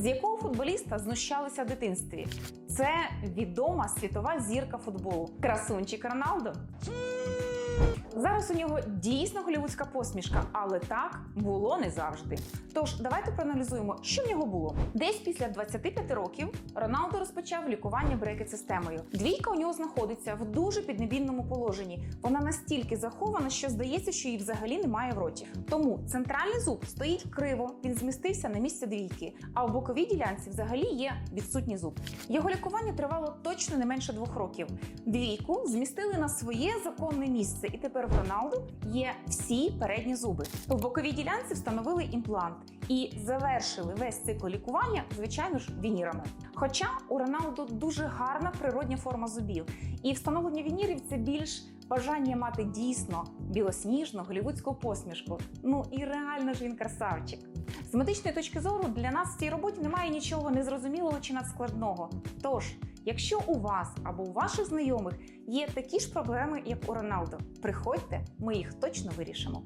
З якого футболіста знущалися в дитинстві? Це відома світова зірка футболу. Красунчик Роналдо. Зараз у нього дійсно голівудська посмішка, але так було не завжди. Тож давайте проаналізуємо, що в нього було. Десь після 25 років Роналдо розпочав лікування брекет-системою. Двійка у нього знаходиться в дуже піднебільному положенні. Вона настільки захована, що здається, що її взагалі немає в роті. Тому центральний зуб стоїть криво, він змістився на місце двійки, а в боковій ділянці взагалі є відсутній зуб. Його лікування тривало точно не менше двох років. Двійку змістили на своє законне місце, і тепер в є всі передні зуби. В боковій ділянці встановили імплант і завершили весь цикл лікування, звичайно ж, вінірами. Хоча у Роналду дуже гарна природня форма зубів, і встановлення вінірів це більш бажання мати дійсно білосніжну голівудську посмішку. Ну і реально ж він красавчик. З медичної точки зору для нас в цій роботі немає нічого незрозумілого чи надскладного. Тож, якщо у вас або у ваших знайомих є такі ж проблеми, як у Роналдо, приходьте, ми їх точно вирішимо.